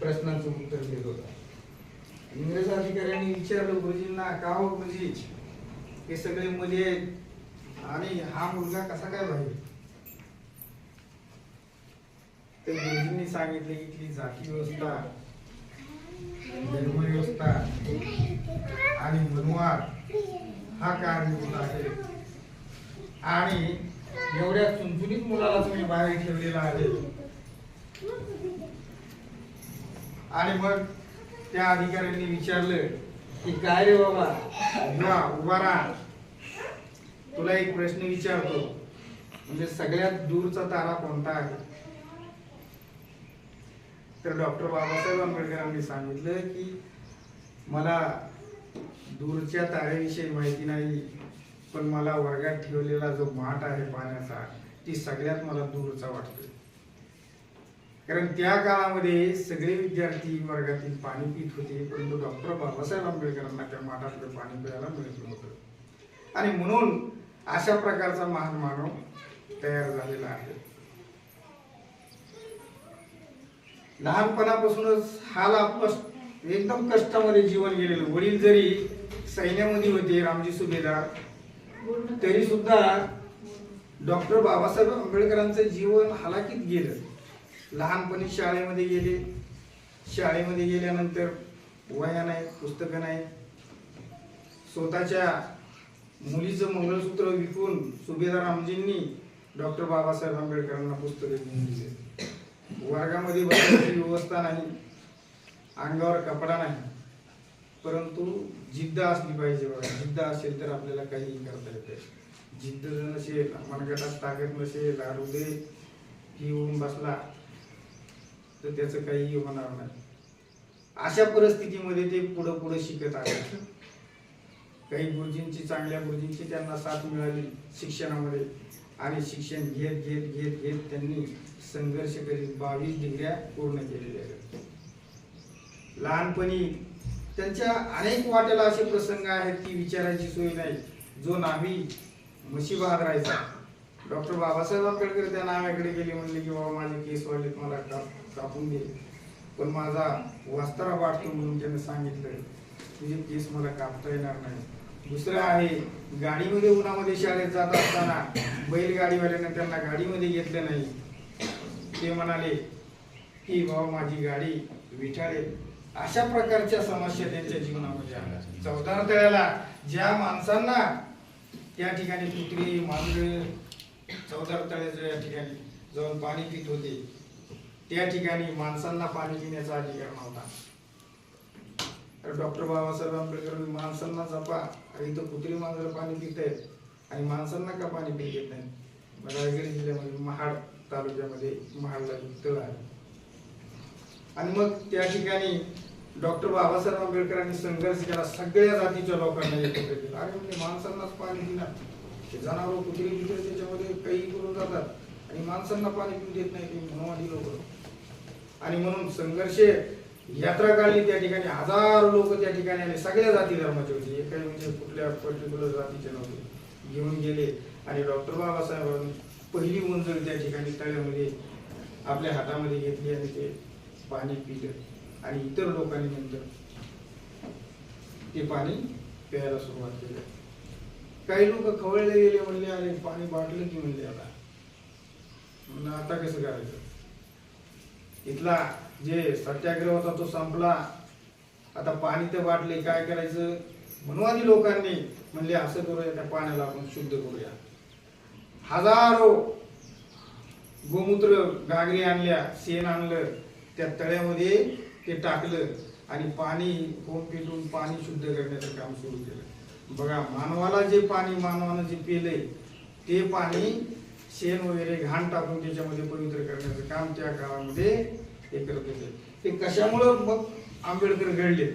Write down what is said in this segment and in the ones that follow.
प्रश्नाचं उत्तर देत होता. इंग्रज अधिकाऱ्यांनी विचारलं गुरुजींना का हो गुरुजी हे सगळे मुली आहेत आणि हा मुलगा कसा काय पाहिजे तर गुरुजींनी सांगितले की जाती व्यवस्था धर्म व्यवस्था आणि मनुवार हा कारणीभूत आहे. आणि एवढ्या चुनचुनीत मुलाला तुम्ही बाहेर ठेवलेला आहे. आणि मग त्या अधिकाऱ्यांनी विचारलं की काय रे बाबा? ना उभा राहा. तुला एक प्रश्न विचारतो. म्हणजे सगळ्यात दूरचा तारा कोणता आहे? तर डॉक्टर बाबासाहेब आंबेडकरांनी सांगितलं की मला दूरच्या ताऱ्याविषयी माहिती नाही पण मला वर्गात ठेवलेला जो माठ आहे पाण्याचा ती सगळ्यात मला दूरचा वाटतो कारण त्या काळामध्ये सगळे विद्यार्थी वर्गातील पाणी पित होते परंतु डॉक्टर बाबासाहेब आंबेडकरांना त्या माठातलं पाणी प्यायला मिळत नव्हतं. आणि म्हणून अशा प्रकारचा महान मानव तयार झालेला आहे. लहानपणापासूनच हाल आपलं एकदम कष्टामध्ये जीवन गेलेलं. वडील जरी सैन्यामध्ये होते रामजी सुभेदार तरी सुद्धा डॉक्टर बाबासाहेब आंबेडकरांचं जीवन हालाकीत गेलं. लहानपणी शाळेमध्ये गेले. शाळेमध्ये गेल्यानंतर वया नाही पुस्तकं नाही. स्वतःच्या मुलीचं मंगळसूत्र विकून सुभेदार रामजींनी डॉक्टर बाबासाहेब आंबेडकरांना पुस्तके घेऊन दिले. वर्गामध्ये बसण्याची व्यवस्था नाही. अंगावर कपडा नाही. परंतु जिद्द असली पाहिजे बघा. जिद्द असेल तर आपल्याला काहीही करता येते जिद्द जर नसेल मनगटात ताकद नसेल हृदय येऊन बसला. तर त्याचं काहीही होणार नाही. अशा परिस्थितीमध्ये ते पुढं पुढं शिकत आहेत. काही गुरुजींची चांगल्या गुरुजींची त्यांना साथ मिळाली शिक्षणामध्ये. आणि शिक्षण घेत घेत घेत घेत त्यांनी संघर्ष करीत बावीस डिग्र्या पूर्ण केलेल्या आहेत. लहानपणी त्यांच्या अनेक वाट्याला असे प्रसंग आहेत की विचारायची सोय नाही. जो नाभी म्हशी राहायचा डॉक्टर बाबासाहेब आंबेडकर त्या नाव्याकडे गेले म्हणले की बाबा माझे केस वाढलेत मला काप कापून दे पण माझा वास्तारा वाटतो म्हणून त्याने सांगितलं तुझे केस मला कापता येणार नाही. दुसरं आहे गाडीमध्ये उन्हामध्ये शाळेत जात असताना बैलगाडीवाल्याने त्यांना गाडीमध्ये घेतलं नाही. ते म्हणाले की बाबा माझी गाडी विठाळे अशा प्रकारच्या समस्या त्यांच्या जीवनामध्ये आल्या. चौदार तळ्याला ज्या माणसांना त्या ठिकाणी कुत्री मांजर चौदार तळ्याच्या या ठिकाणी जाऊन पाणी पित होते त्या ठिकाणी माणसांना पाणी पिण्याचा अधिकार नव्हता. तर डॉक्टर बाबासाहेब आंबेडकर माणसांना जपा आणि इथं कुत्री मांजर पाणी पित आहेत आणि माणसांना का पाणी पित येत नाही रायगड जिल्ह्यामध्ये महाड तालुक्यामध्ये महाडला एक तळ आहे. आणि मग त्या ठिकाणी डॉक्टर बाबासाहेब आंबेडकरांनी संघर्ष केला सगळ्या जातीच्या लोकांना एकत्र केलं. अरे म्हणजे माणसांनाच पाणी दिलं ते जनावर कुत्री बित्री त्याच्यामध्ये काही करून जातात आणि माणसांना पाणी पिऊ देत नाही ते मनवादी लोक. आणि म्हणून संघर्ष यात्रा काढली त्या ठिकाणी हजारो लोक त्या ठिकाणी आले सगळ्या जाती धर्माचे होते. हे काही म्हणजे कुठल्या पर्टिक्युलर जातीचे नव्हते. घेऊन गेले आणि डॉक्टर बाबासाहेबांनी पहिली मंजुरी त्या ठिकाणी तळ्यामध्ये आपल्या हातामध्ये घेतली आणि ते पाणी पिलं. आणि इतर लोकांनी नंतर ते पाणी प्यायला सुरुवात केली. काही लोक खवळले गेले म्हणले अरे पाणी बाटलं की म्हणले आता. आता कसं करायचं? इथला जे सत्याग्रह होता तो संपला. आता पाणी तर वाटले काय करायचं? मनवादी लोकांनी म्हणले असं करूया त्या पाण्याला आपण शुद्ध करूया. हजारो गोमूत्र गागरी आणल्या शेण आणलं त्या तळ्यामध्ये ते टाकलं आणि पाणी होम पेटून पाणी शुद्ध करण्याचं काम सुरू केलं. बघा मानवाला जे पाणी मानवानं जे पिलंय ते पाणी शेण वगैरे घाण टाकून त्याच्यामध्ये पवित्र करण्याचं काम त्या काळामध्ये ते करत होते. ते कशामुळं मग आंबेडकर घडले?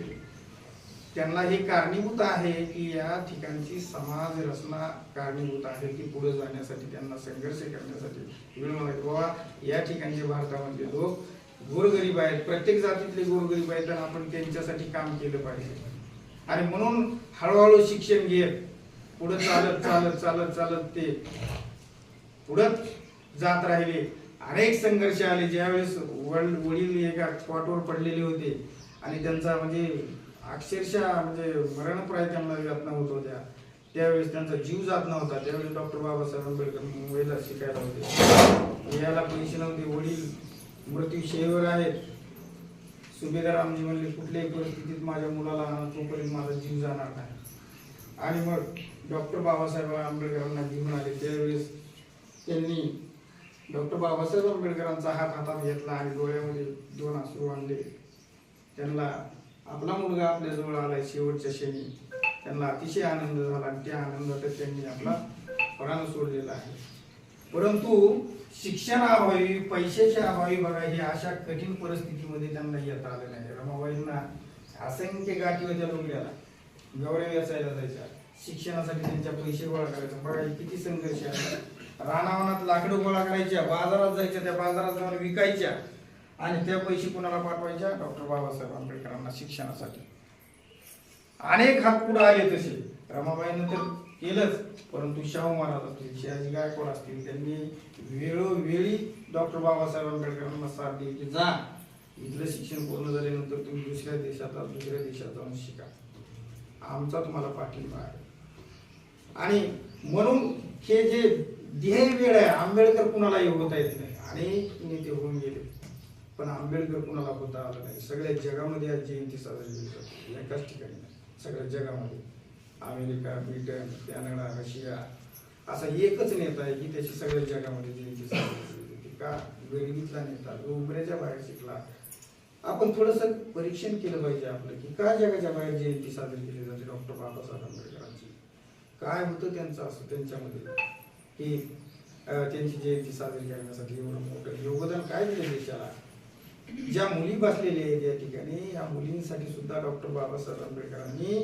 त्यांना हे कारणीभूत आहे की या ठिकाणची समाज रचना कारणीभूत आहे की पुढे जाण्यासाठी त्यांना संघर्ष करण्यासाठी. वेळ मला बाबा या ठिकाणचे भारतामधले लोक गोरगरीब आहेत प्रत्येक जातीतले गोरगरीब आहेत आणि आपण त्यांच्यासाठी काम केलं पाहिजे. आणि म्हणून हळूहळू शिक्षण घेत पुढे चालत चालत चालत चालत ते पुढत जात राहिले. अनेक संघर्ष आले. ज्यावेळेस वडील वडील एका स्पॉटवर पडलेले होते आणि त्यांचा म्हणजे अक्षरशः म्हणजे मरणप्राय त्यांना यातना होत होत्या. त्यावेळेस त्यांचा जीव जात नव्हता. त्यावेळेस डॉक्टर बाबासाहेब आंबेडकर मुंबईला शिकायला होते. याला पैसे नव्हते. वडील मृत्यूशयेवर आहेत. सुभेदार आमजी म्हणले कुठल्याही परिस्थितीत माझ्या मुलाला आणा, तोपर्यंत माझा जीव जाणार नाही. आणि मग डॉक्टर बाबासाहेब आंबेडकरांना घेऊन आले त्यावेळेस त्यांनी डॉक्टर बाबासाहेब आंबेडकरांचा हात हातात घेतला आणि डोळ्यामध्ये दोन अश्रू आणले. त्यांना आपला मुलगा आपल्याजवळ आलाय शेवटच्या क्षणी. त्यांना अतिशय आनंद झाला आणि त्या आनंदातच त्यांनी आपला प्राण सोडलेला आहे. परंतु शिक्षणाअभावी पैशाच्या अभावी बघा हे अशा कठीण परिस्थितीमध्ये त्यांना येता आलं नाही रमाबाईंना असंख्य गाठी होत्या लोकल्याला गौरव व्यवसायाला जायच्या. शिक्षणासाठी त्यांच्या पैसे गोळा करायचा. बघा किती संघर्ष आहे. रानावनात लाकडं गोळा करायच्या बाजारात जायच्या त्या बाजारात जाऊन विकायच्या आणि त्या पैसे कुणाला पाठवायच्या? डॉक्टर बाबासाहेब आंबेडकरांना शिक्षणासाठी. अनेक हात पुढे आले तसे. रमाबाईनं तर केलंच परंतु शाहू महाराज असतील शिवाजी गायकवाड असतील त्यांनी वेळोवेळी डॉक्टर बाबासाहेब आंबेडकरांना साथ दिली की जा इथलं शिक्षण पूर्ण झाल्यानंतर तुम्ही दुसऱ्या देशात दुसऱ्या देशात जाऊन शिका. आमचा तुम्हाला पाठिंबा आहे. आणि म्हणून हे जे ध्येय वेळ आहे. आंबेडकर कुणालाही होता येत नाही. अनेक नेते होऊन गेले. पण आंबेडकर कुणाला होता आलं नाही. सगळ्या जगामध्ये आज जयंती साजरी केली जाते एकाच ठिकाणी. सगळ्या जगामध्ये. अमेरिका ब्रिटन कॅनडा रशिया असा एकच नेता आहे की त्याची सगळ्या जगामध्ये जयंती साजरी केली जाते का गरिबीतला नेता जो उमऱ्याच्या बाहेर शिकला. आपण थोडंसं परीक्षण केलं पाहिजे आपलं की का जगाच्या बाहेर जयंती साजरी केली जाते? डॉक्टर बाबासाहेब आंबेडकरांची. काय होतं त्यांचं असं त्यांच्यामध्ये? की त्यांची जयंती साजरी करण्यासाठी एवढं मोठं योगदान काय दिलं देशाला? ज्या मुली बसलेल्या आहेत या ठिकाणी या मुलींसाठी सुद्धा डॉक्टर बाबासाहेब आंबेडकरांनी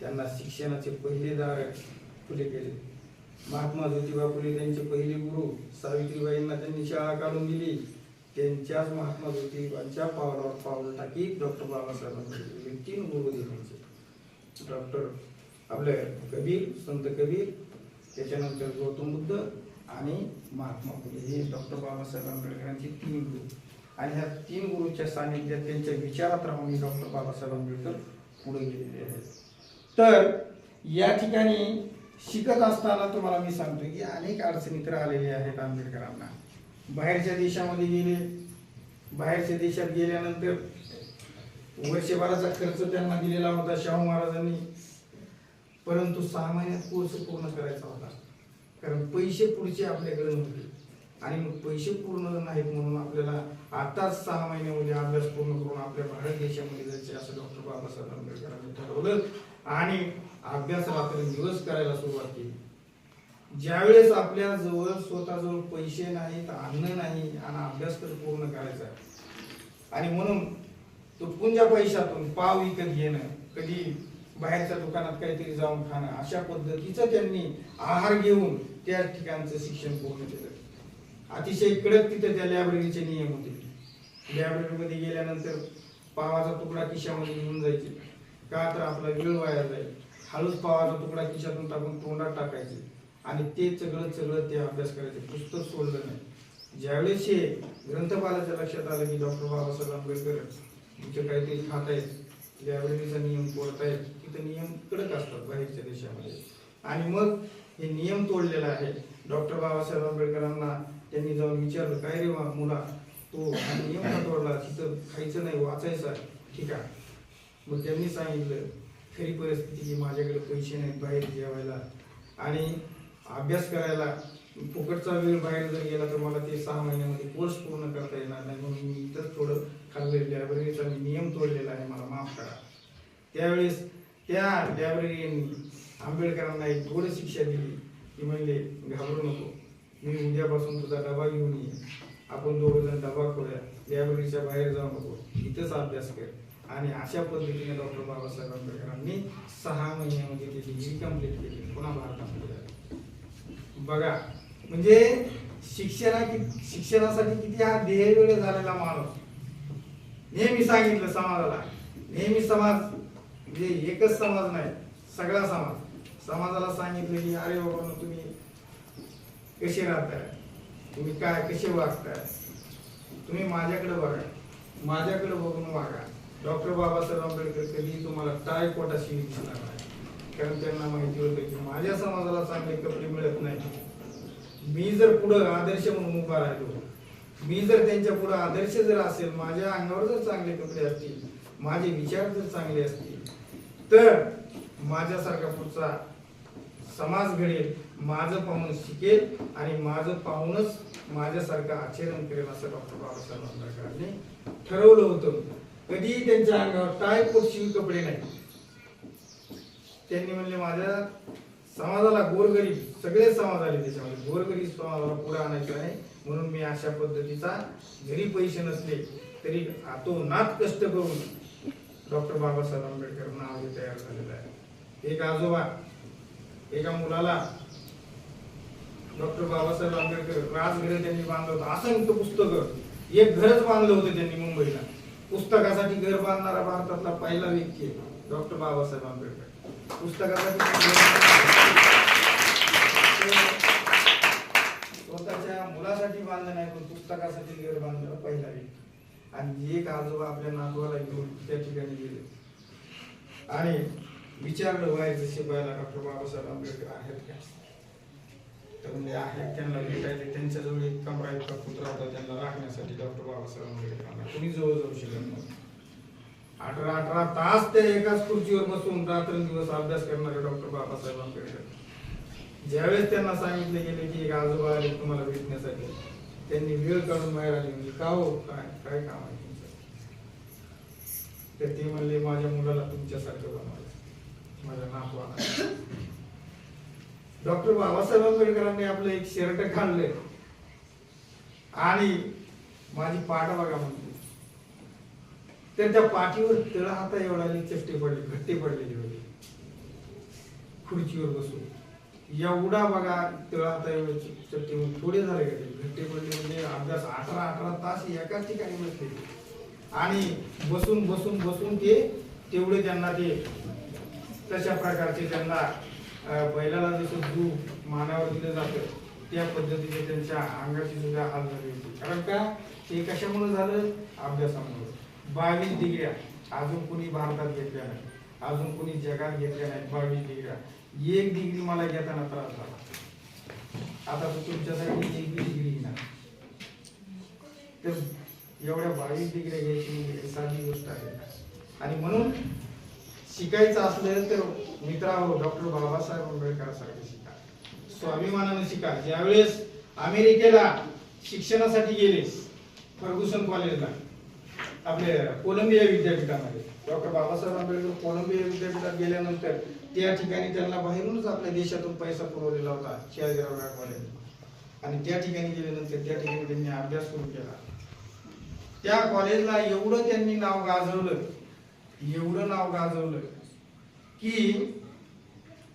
त्यांना शिक्षणाचे पहिले दार खुले केले. महात्मा ज्योतिबा फुले त्यांचे पहिले गुरु सावित्रीबाईंना त्यांनी शाळा काढून दिली. त्यांच्याच महात्मा ज्योतिबांच्या पावलावर पावलं टाकीत डॉक्टर बाबासाहेब आंबेडकर तीन गुरु दिले डॉक्टर आपले कबीर संत कबीर त्याच्यानंतर गौतम बुद्ध आणि महात्मा फुले. हे डॉक्टर बाबासाहेब आंबेडकरांचे तीन गुरु. आणि ह्या तीन गुरुच्या सानिध्यात त्यांच्या विचारात राहून डॉक्टर बाबासाहेब आंबेडकर पुढे गेलेले आहेत. तर या ठिकाणी शिकत असताना तुम्हाला मी सांगतो की अनेक अडचणी तर आलेल्या आहेत आंबेडकरांना. बाहेरच्या देशामध्ये गेले. बाहेरच्या देशात गेल्यानंतर वर्षभराचा खर्च त्यांना दिलेला होता शाहू महाराजांनी. परंतु सहा महिन्यात कोर्स पूर्ण करायचा होता. कारण पैसे पुढचे आपल्याकडे नव्हते. आणि मग पैसे पूर्ण नाहीत म्हणून आपल्याला आताच सहा महिन्यामध्ये अभ्यास पूर्ण करून आपल्या भारत देशामध्ये जायचे असं डॉक्टर बाबासाहेब आंबेडकरांनी ठरवलं. आणि अभ्यास रात्र दिवस करायला सुरुवात केली. ज्यावेळेस आपल्या जवळ स्वतःजवळ पैसे नाहीत अन्न नाही आणि अभ्यास तर पूर्ण करायचा आहे. आणि म्हणून तुटपुंजा पैशातून पाव विकत घेणं कधी बाहेरच्या दुकानात काहीतरी जाऊन खाणं अशा पद्धतीचं त्यांनी आहार घेऊन त्या ठिकाणचं शिक्षण पूर्ण केलं. अतिशय कडक तिथे त्या लायब्ररीचे नियम होते. लायब्ररीमध्ये गेल्यानंतर पावाचा तुकडा खिशामध्ये घेऊन जायचे. का तर आपला वेळ वाया जाईल. हळूच पावाचा तुकडा खिशातून टाकून तोंडात टाकायचे. आणि ते सगळं सगळं ते अभ्यास करायचे. पुस्तक सोडलं नाही. ज्यावेळेस हे ग्रंथपालाच्या लक्षात आलं की डॉक्टर बाबासाहेब आंबेडकर तुमचे काहीतरी खात आहेत लायब्ररीचा नियम तोडतायत तिथे नियम कडक असतात बाहेरच्या देशामध्ये. आणि मग हे नियम तोडलेला आहे. डॉक्टर बाबासाहेब आंबेडकरांना त्यांनी जाऊन विचारलं काय रे वा मुला तो नियम का तोडला? तिथं खायचं नाही वाचायचं आहे. ठीक आहे. मग त्यांनी सांगितलं खरी परिस्थिती की माझ्याकडे पैसे नाहीत बाहेर जेवायला. आणि अभ्यास करायला फुकटचा वेळ बाहेर जर गेला तर मला ते सहा महिन्यामध्ये कोर्स पूर्ण करता येणार नाही. म्हणून मी इथंच थोडं खाल्लेलं आहे मी नियम तोडलेला आहे मला माफ करा. त्यावेळेस त्या लायब्ररीयननी आंबेडकरांना एक गोड शिक्षा दिली. की म्हणले घाबरू नको. मी उद्यापासून तुझा डबा घेऊन ये आपण दोघं जण डबा खोया लायब्ररीच्या बाहेर जाऊ नको. इथंच अभ्यास कर. आणि अशा पद्धतीने डॉक्टर बाबासाहेब आंबेडकरांनी सहा महिन्यामध्ये त्याची डिग्री कंप्लीट केली पुन्हा भारतामध्ये बघा म्हणजे शिक्षणा शिक्षणासाठी किती हा ध्येय वेळ झालेला माणूस. नेहमी सांगितलं समाजाला. नेहमी समाज म्हणजे एकच समाज नाही सगळा समाज. समाजाला सांगितलं की अरे बाबा तुम्ही कसे राहताय? तुम्ही काय कसे वागताय? तुम्ही माझ्याकडे बघा. माझ्याकडे बघून वागा. डॉक्टर बाबासाहेब आंबेडकर कधी तुम्हाला टाय कोटाशी दिसणार नाही. कारण त्यांना माहिती होतं की माझ्या समाजाला चांगले कपडे मिळत नाही मी जर पुढं आदर्श म्हणून उभा राहिलो मी जर त्यांच्या पुढे आदर्श जर असेल माझ्या अंगावर जर चांगले कपडे असतील माझे विचार जर चांगले असतील तर माझ्यासारखा पुढचा समाज घडेल माझं पाहून शिकेल आणि माझं पाहूनच माझ्यासारखं आचरण करेल असं डॉक्टर बाबासाहेब आंबेडकरांनी ठरवलं होतं. कधीही त्यांच्या अंगावर टाय कोट शिवी कपडे नाही. त्यांनी म्हणले माझ्या समाजाला गोरगरीब सगळे समाज आले त्याच्यामध्ये. गोरगरीब समाजाला पुढे आणायचं आहे म्हणून मी अशा पद्धतीचा जरी पैसे नसले तरी नात कष्ट करून डॉक्टर बाबासाहेब आंबेडकर नाव हे तयार झालेलं आहे. एक आजोबा एका मुलाला डॉक्टर बाबासाहेब आंबेडकर राजगृह त्यांनी बांधलं होतं. असंख्य पुस्तकं एक घरच बांधलं होतं त्यांनी मुंबईला. पुस्तकासाठी घर बांधणारा भारतातला पहिला व्यक्ती आहे डॉक्टर बाबासाहेब आंबेडकर. पुस्तकासाठी स्वतःच्या मुलासाठी बांधलं नाही पण पुस्तकासाठी घर बांधणारा पहिला व्यक्ती. आणि एक आजोबा आपल्या नातवाला घेऊन त्या ठिकाणी गेले. आणि विचारलं व्हायचं शिपायाला डॉक्टर बाबासाहेब आंबेडकर आहेत का? तर म्हणजे आहेत त्यांना भेटायचे त्यांच्याजवळ एक कमरा इतका पुत्र होता त्यांना राखण्यासाठी डॉक्टर बाबासाहेब आंबेडकरांना कुणी जवळ जाऊ शकत नव्हतं. अठरा अठरा तास त्या एकाच खुर्चीवर बसून रात्रंदिवस अभ्यास करणारे डॉक्टर बाबासाहेब आंबेडकर. ज्यावेळेस त्यांना सांगितले गेले की एक आजोबा आले तुम्हाला भेटण्यासाठी त्यांनी वेळ काढून बाहेर आले म्हणजे का हो? काय काय काम आहे तुमचं? तर ते म्हणले माझ्या मुलाला तुमच्यासारखं बनवायचं माझ्या नातवाला. डॉक्टर बाबासाहेब आंबेडकरांनी आपलं एक शर्ट काढलं आणि माझी पाठ बघा म्हणते. तर त्या पाठीवर तळ हाता एवढा चष्टे पडले घट्टे पडलेली होती. खुर्चीवर बसून. एवढा बघा तळ हाता एवढे चट्टे थोडे झाले का घट्टे पडले म्हणजे अभ्यास अठरा अठरा तास एकाच ठिकाणी बसले. आणि बसून बसून बसून ते तेवढे त्यांना ते तशा प्रकारचे त्यांना बैलाला जसं दूध मानावर दिलं जातं त्या पद्धतीने त्यांच्या अंगाची सुद्धा हाल झाली होती. कारण का? ते कशामुळे झालं? अभ्यासामुळे. बावीस डिग्र्या. अजून कोणी भारतात घेतल्या नाही. अजून कोणी जगात घेतल्या नाही बावीस डिग्र्या. एक डिग्री मला घेताना त्रास झाला. आता तो तुमच्यासाठी एकवीस डिग्री घेणार. तर एवढ्या बावीस डिग्री घ्यायची साधी गोष्ट आहे. आणि म्हणून शिकायचं असलं तर मित्रांनो डॉक्टर बाबासाहेब आंबेडकर सारखे शिका. स्वाभिमानाने शिका. ज्यावेळेस अमेरिकेला शिक्षणासाठी गेले फर्ग्युसन कॉलेजला आपले कोलंबिया विद्यापीठामध्ये डॉक्टर बाबासाहेब आंबेडकर कोलंबिया विद्यापीठात गेल्यानंतर त्या ठिकाणी त्यांना बाहेरूनच आपल्या देशातून पैसा पुरवलेला होता शिवाजीराव गायकवाड आणि त्या ठिकाणी गेल्यानंतर त्या ठिकाणी त्यांनी अभ्यास सुरू केला. त्या कॉलेजला एवढं त्यांनी नाव गाजवलं एवढं नाव गाजवलं की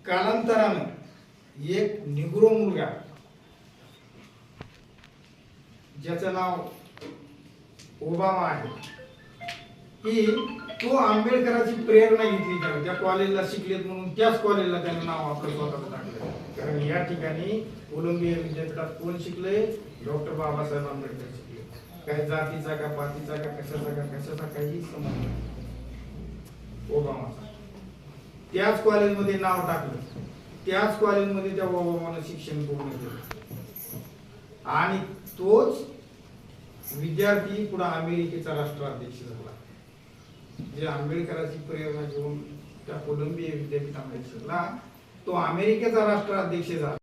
कालांतरानं एक निग्रो मुलगा ज्याचं नाव ओबामा आहे. की तो आंबेडकराची प्रेरणा घेतली त्याने. त्या कॉलेजला शिकलेत म्हणून त्याच कॉलेजला त्याने नाव आपलं स्वतःच टाकलं कारण या ठिकाणी कोलंबिया विद्यापीठात कोण शिकले? डॉक्टर बाबासाहेब आंबेडकर शिकले. काय जातीचा का पातीचा का कशाचा का कशाचा काही संबंध ओबामाचा. त्याच कॉलेजमध्ये नाव टाकलं. त्याच कॉलेजमध्ये त्या ओबामानं शिक्षण पूर्ण केलं. आणि तोच विद्यार्थी पुढे अमेरिकेचा राष्ट्राध्यक्ष झाला. जे आंबेडकरांची प्रेरणा घेऊन त्या कोलंबिया विद्यापीठामध्ये शिरला तो अमेरिकेचा राष्ट्राध्यक्ष झाला.